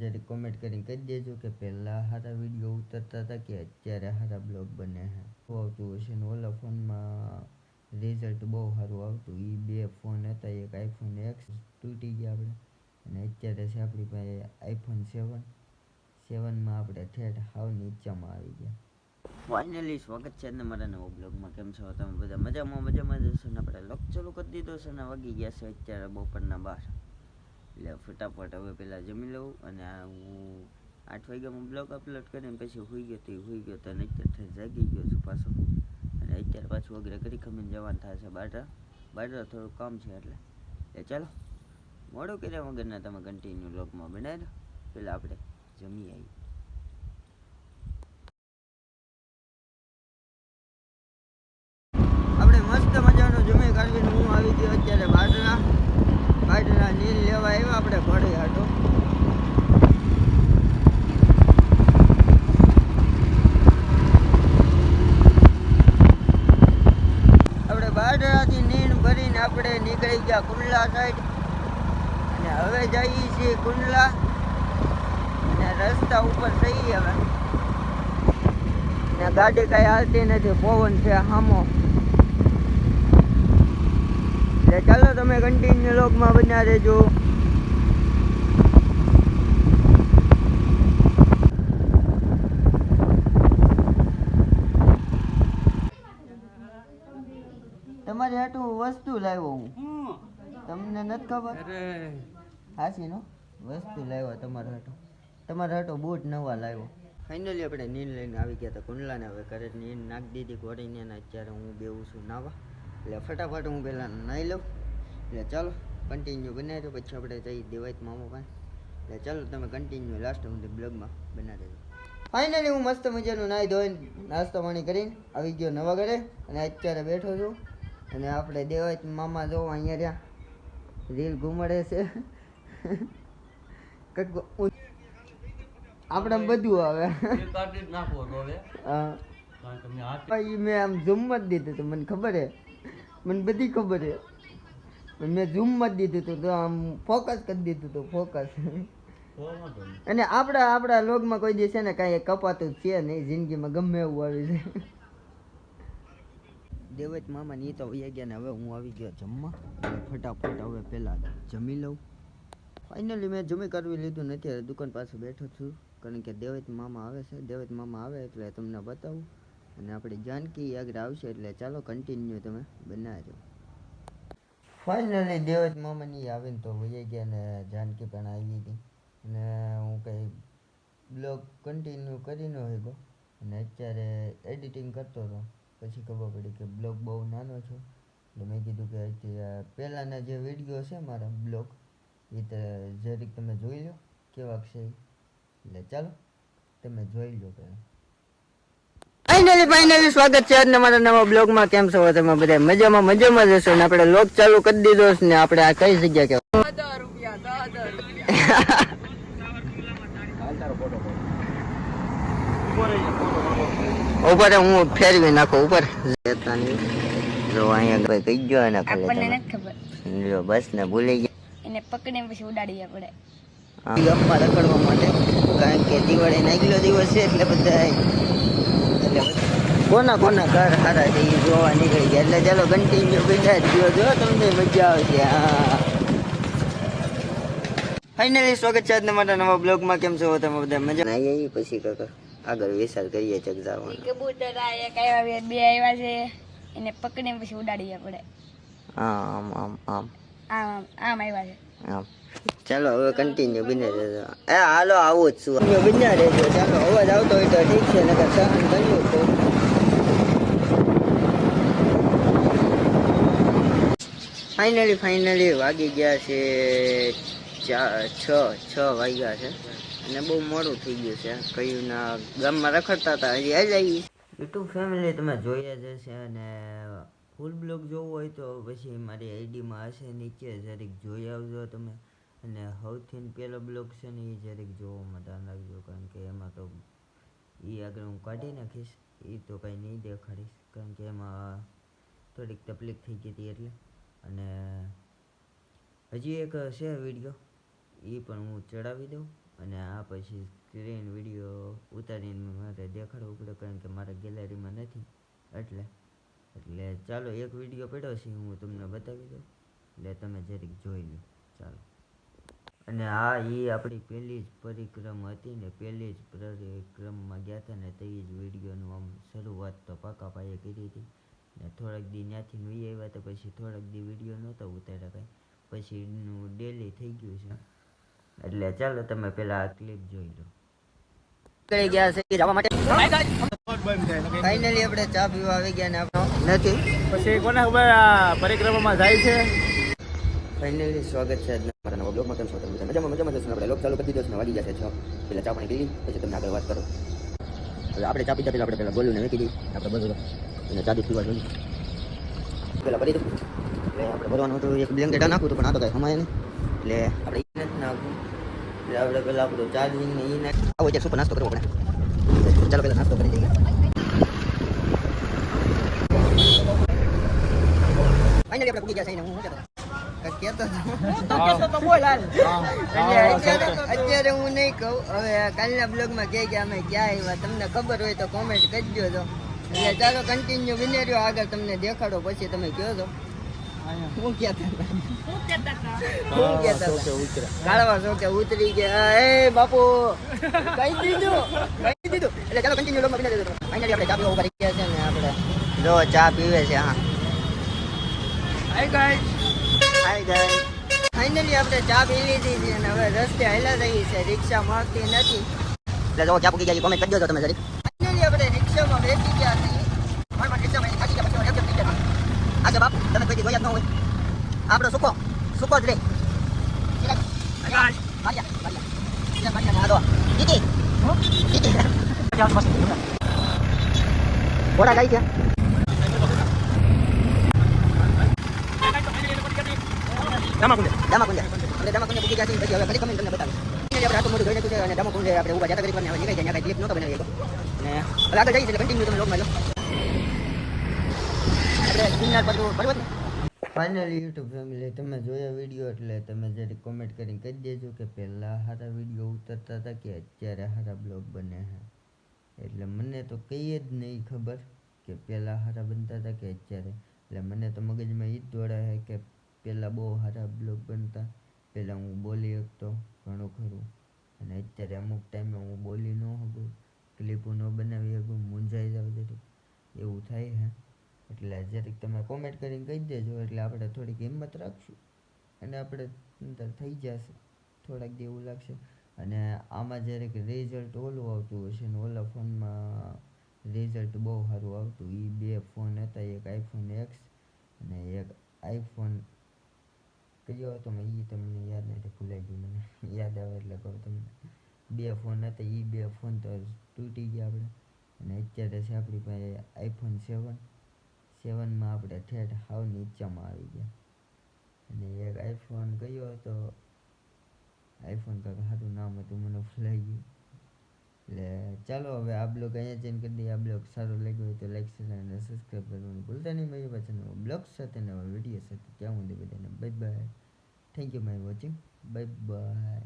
જરી કોમેન્ટ કરીને કહી દેજો કે પહેલાં સારા વીડિયો ઉતરતા હતા કે અત્યારે સારા બ્લોગ બને છે. બહુ આવતું હશે ને ઓલા ફોનમાં રિઝલ્ટ બહુ સારું આવતું. એ બે ફોન હતા, એક આઈફોન એક્સ તૂટી ગયા આપણે. અને અત્યારે છે આપણી પાસે આઈફોન સેવન સેવનમાં આપણે ઠેઠ હાવ નીચામાં આવી ગયા. ફાઇનલી સ્વાગત છે ને મારા નવો બ્લોગમાં. કેમ છો? તમે બધા મજામાં? મજામાં જશો ને? આપણે લોક ચાલુ કરી દીધો છે ને? વાગી ગયા છે અત્યારે બપોરના બાર. એટલે ફટાફટ હવે પહેલાં જમી લઉં અને આ હું આઠ વાગ્યામાં બ્લોગ અપલોડ કરીને પછી હોઈ ગયો તો હોઈ ગયો તો અને અત્યારે જાગી ગયો છું પાછો. અને અત્યારે પાછું વગેરે કરી ખમીને જવાનું થાય છે બાટા બાટા થોડું કામ છે એટલે. એ ચાલો. મોડું કર્યા વગરના તમે કન્ટિન્યુ બ્લોગમાં બનાવી દો પહેલાં આપણે જમી આવી આપણે મસ્ત મજાનો જમી કાઢીને હું આવી ગયો અત્યારે બાજરા બાજરા નીલ લેવા આવ્યા, આપણે ઘોડે હાટો. ભરીને આપણે નીકળી ગયા કુંડલા સાઈડ અને હવે જઈએ છીએ કુંડલા. અને રસ્તા ઉપર જઈએ ને ગાડી કઈ હાલતી નથી, પવન છે હામો. એટલે ચાલો તમે કન્ટિન્યુ લોકમાં બન્યા રહેજો. તમારે હાટું વસ્તુ લાવ્યો હું. તમને નથી ખબર? હાસી નો? વસ્તુ લાવ્યો તમારા હાટું. તમારા હાટો બૂટ નવા લાવ્યો. ફાઇનલી આપણે નીંદ લઈને આવી ગયા હતા. કુંડલાને હવે ઘરે નીર નાખી દીધી. ઘોડીને અત્યારે હું બેવું છું નાવા. એટલે ફટાફટ હું પહેલાં નાહી લઉં. એટલે ચાલો કન્ટિન્યુ બનાવી પછી આપણે જઈ દેવાય મામા પાસે. એટલે ચાલો તમે કન્ટિન્યુ લાસ્ટ હું બ્લોગમાં બનાવી દેજો. ફાઇનલી હું મસ્ત મજાનું નાહી ધોઈને નાસ્તો પાણી કરીને આવી ગયો નવા ઘરે. અને અત્યારે બેઠો છું. અને આપણે દેવાય મામા જો અહીંયા રહ્યા. રીલ ઘુમડે છે. કંઈક આપણે બધું આવે. મેં આમ ઝૂમ જ દીધું મને ખબર હે. મને બધી ખબર છે. મેં ઝૂમ જ દીધું હતું, તો આમ ફોકસ કરી દીધું હતું ફોકસ. અને આપણા આપણા લોગમાં કોઈ દિવસ ને કાંઈ કપાતું છે નહીં, જિંદગીમાં ગમે એવું આવી છે દેવત મામા ની તો વહી ગયા ને હવે હું આવી ગયો જમવા. ફટાફટ હવે પહેલાં જમી લઉં. ફાઇનલી મેં જમી કરવી લીધું નથી દુકાન પાસે બેઠો છું. કારણ કે દેવત મામા આવે છે. દેવત મામા આવે એટલે તમને બતાવું. અને આપણી જાનકી આગળ આવશે એટલે ચાલો કન્ટિન્યુ તમે બનાવજો. ફાઇનલી દેવત મામાની આવીને તો વહી ગયા અને જાનકી પણ આવી હતી અને હું કંઈ બ્લોગ કન્ટિન્યુ કરી ન શક્યો. અને અત્યારે એડિટિંગ કરતો હતો. પછી ખબર પડી કે બ્લોગ બહુ નાનો છે. એટલે મેં કીધું કે અત્યારે પહેલાંના જે વીડિયો છે મારા બ્લોગ એ તો જરીક તમે જોઈ લો કેવાક છે એટલે ચાલો, તમે જોઈ લો પહેલાં. ફાઇનલી ફાઇનલી સ્વાગત છે આજના મારા નવા બ્લોગમાં. કેમ છો તમે બધા? મજામાં મજામાં જશો ને આપણે લોક ચાલુ કરી દીધો છે ને આપણે આ કઈ જગ્યા કે ઉપર હું ફેરવી નાખું ઉપર. જો અહીંયા કોઈ કઈ ગયો એના આપણને ખબર. જો બસ ને ભૂલી ગયા. એને પકડીને પછી ઉડાડીએ પડે આ રખડવા માટે. કારણ કે દિવાળી આગલો દિવસ છે એટલે બધા કોના કોના ઘર સારા છે એ જોવા નીકળી ગયા. એટલે ચાલો કન્ટિન્યુ બધા જો જો તમને મજા આવશે હા. ફાઇનલી સ્વાગત છે આજના મારા નવા બ્લોગમાં કેમ છો તમે બધા? મજા આવી પછી કાકા આગળ વિચાર કરીએ ચક જવાનું કબૂતર આયા એક બે બે આવ્યા છે. એને પકડીને પછી ઉડાડીએ પડે આમ આમ આમ. આમ આમ આવ્યા છે. આમ. ચાલો હવે કન્ટિન્યુ બને રહેજો. એ હાલો આવું જ છું. બન્યા રહેજો. ચાલો અવાજ આવતો હોય તો ઠીક છે નકર સહન કર્યું તો ફાઇનલી ફાઇનલી વાગી ગયા છે છ છ વાગ્યા છે. અને બહુ મોડું થઈ ગયું છે. કયું ના ગામમાં રખડતા હતા. હજી આ આવી. યુટ્યુબ ફેમિલી તમે જોયા જ હશે અને ફૂલ બ્લોગ જોવું હોય તો પછી મારી આઈડીમાં હશે નીચે. જરીક જોઈ આવજો તમે. અને સૌથી પહેલો બ્લોગ છે ને એ જરીક જોવામાં ધ્યાન રાખજો, કારણ કે એમાં તો એ આગળ હું કાઢી નાખીશ. એ તો કંઈ નહીં દેખાડીશ, કારણ કે એમાં થોડીક તકલીફ થઈ ગઈ હતી એટલે. અને હજી એક છે વીડિયો એ પણ હું ચડાવી દઉં અને આ પછી સ્ક્રીન વીડિયો ઉતારીને મારે દેખાડવું પડે કારણ કે મારા ગેલેરીમાં નથી એટલે એટલે ચાલો એક વીડિયો પડ્યો છે, હું તમને બતાવી દઉં. એટલે તમે જરીક જોઈ લો, ચાલો. અને આ એ આપણી પહેલી જ પરિક્રમા હતી ને પહેલી જ પરિક્રમમાં ગયા હતા ને તે જ વિડીયોનું આમ શરૂઆત તો પાકા પાયે કરી હતી. ને થોડાક દી ત્યાંથી વી આવ્યા તો પછી થોડાક દી વીડિયો નહોતો ઉતાર્યા કાંઈ. પછી ડેલી થઈ ગયું છે. એટલે ચાલો તમે પેલા આ ક્લિપ જોઈ લો. નીકળી ગયા છે જવા માટે. ફાઇનલી આપણે ચા પીવા આવી ગયા ને આપણો. નથી. પછી કોને ખબર આ પરિક્રમામાં જાય છે? ફાઇનલી સ્વાગત છે મારા નવા બ્લોગમાં. કેમ છો તમે મજામાં મજામાં જશો આપણે? લોક ચાલુ કરી દીધો છે વાગી ગયા છે છ. પહેલાં ચા પાણી પી પછી તમને આગળ વાત કરો. હવે આપણે ચા પીતા પહેલાં આપણે પહેલાં ગોલું ને મૂકી દઈએ આપણે બધું ચા દૂધ પીવા જોઈએ. પેલા ભરી દઉં. એટલે આપણે ભરવાનું હતું એક બ્લેન્કેટ નાખવું હતું પણ આ તો કાંઈ સમાય નહીં. એટલે આપણે ઈ નથી નાખવું. એટલે આપણે પહેલાં આપણું ચાર્જિંગ ને ઈ નાખ આવો ત્યાં સુપર નાસ્તો કરવો આપણે ચાલો પહેલાં નાસ્તો કરી દઈએ ફાઇનલી આપણે પૂગી ગયા છે હું શું કહેતો. એટલે અત્યારે અત્યારે હું નહીં કહું. હવે કાલના બ્લોગમાં કહે કે અમે ક્યાં આવ્યા તમને ખબર હોય તો કોમેન્ટ કરજો તો. એટલે ચાલો કન્ટિન્યુ વિનેર્યો આગળ તમને દેખાડો પછી તમે કહો છો? હું કે ઉતરી ગયા? એ બાપુ કહી દીધું એટલે ચાલો કન્ટિન્યુ વિનેરી ફાઇનલી આપણે ચા પીવા ઊભા ગયા છે ને આપણે. જો ચા પીવે છે હા. Hi guys hi guys finally આપણે ચા પી લીધી છે અને હવે રસ્તે હાલા રહી છે. રિક્ષા મળતી નથી. એટલે જો ચા પૂકી ગયા કોમેન્ટ કરી દો તમે જરી ફાઇનલી આપણે રિક્ષામાં બેસી ગયા છીએ પણ પણ રિક્ષામાં થાકી ગયા પછી એમ થઈ ગયા આજે બાપ તમે કોઈ દી જોયા જ ન હોય આપણો સુકો. સુકો જ રે ઘોડા ગાઈ ગયા દામાકુંડે દામાકુંડે આપણે દામાકુંડે પૂકી ગયા છીએ પછી હવે ફરી કમેન્ટ તમને બતાવીશ. આપણે આટલું મોટું જોઈ નાખ્યું છે અને દામાકુંડે આપણે ઊભા જતા કરી પણ હવે નીકળી જાય કાંઈ ક્લિપ નહોતો બનાવી અને હવે આગળ જઈએ એટલે કન્ટિન્યુ તમે લોગમાં લો. આપણે ગિરનાર બધું બરોબર ને. ફાઇનલી યુટ્યુબ ફેમિલી તમે જોયા વીડિયો એટલે તમે જરી કોમેન્ટ કરીને કહી દેજો કે પહેલાં સારા વીડિયો ઉતરતા હતા કે અત્યારે સારા બ્લોગ બને છે. એટલે મને તો કહીએ જ નહીં ખબર કે પહેલાં સારા બનતા હતા કે અત્યારે. એટલે મને તો મગજમાં એ જ દોડા છે કે પહેલાં બહુ સારા બ્લોગ બનતા. પહેલાં હું બોલી શકતો ઘણું ખરું. અને અત્યારે અમુક ટાઈમે હું બોલી ન શકું ક્લિપો ન બનાવી શકું, મૂંઝાઈ જાવ જરીક એવું થાય છે. એટલે જરીક તમે કોમેન્ટ કરીને કહી દેજો, એટલે આપણે થોડીક હિંમત રાખશું અને આપણે અંદર થઈ જશે, થોડાક દી એવું લાગશે. અને આમાં જરીક રિઝલ્ટ ઓલું આવતું હશે ને ઓલા ફોનમાં રિઝલ્ટ બહુ સારું આવતું એ બે ફોન હતા, એક આઈફોન એક્સ અને એક આઈફોન કયો હતો એ તમને યાદ નથી, ભૂલાઈ ગયું મને. યાદ આવે એટલે કહું તમને. બે ફોન હતા એ બે ફોન તો તૂટી ગયા આપણે. અને અત્યારે છે આપણી પાસે આઈફોન સેવન સેવનમાં આપણે ઠેઠ હાવ નીચામાં આવી ગયા. અને એક આઈફોન કયો હતો આઈફોન કાંઈક સારું નામ હતું, મને ભૂલાઈ ગયું. એટલે ચાલો હવે આ બ્લોગ અહીંયા ચેન્જ કરી દઈએ. આ બ્લોગ સારો લાગ્યો હોય તો લાઈક શેર અને સબસ્ક્રાઈબ કરવાનું ભૂલતા નહીં. મારી પાછળ નવો બ્લોગ સાથે, નવા વીડિયો સાથે. ત્યાં સુધી બધાને bye bye thank you my watching bye bye